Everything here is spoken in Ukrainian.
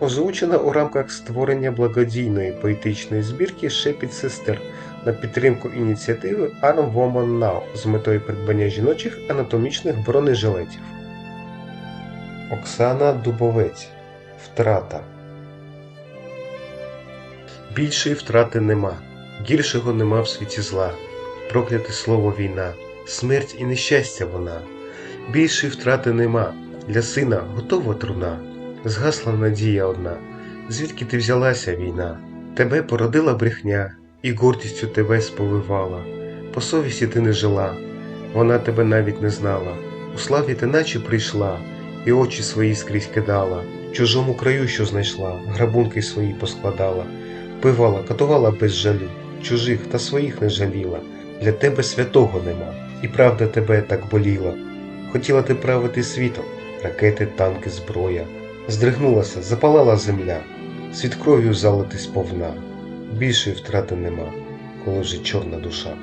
озвучена у рамках створення благодійної поетичної збірки Шепіт сестер на підтримку ініціативи Arm Woman Now з метою придбання жіночих анатомічних бронежилетів. Оксана Дубовець. Втрата. Більшої втрати нема, гіршого нема в світі зла. Прокляте слово війна, смерть і нещастя вона. Більшої втрати нема, для сина готова труна. Згасла надія одна, звідки ти взялася війна? Тебе породила брехня, і гордістю тебе сповивала. По совісті ти не жила, вона тебе навіть не знала. У славі ти наче прийшла, і очі свої скрізь кидала, чужому краю, що знайшла, грабунки свої поскладала, пивала, катувала без жалю, чужих та своїх не жаліла. Для тебе святого нема, і правда тебе так боліла. Хотіла ти правити світом, ракети, танки, зброя. Здригнулася, запалала земля, світ кров'ю залити сповна. Більшої втрати нема, коли вже чорна душа.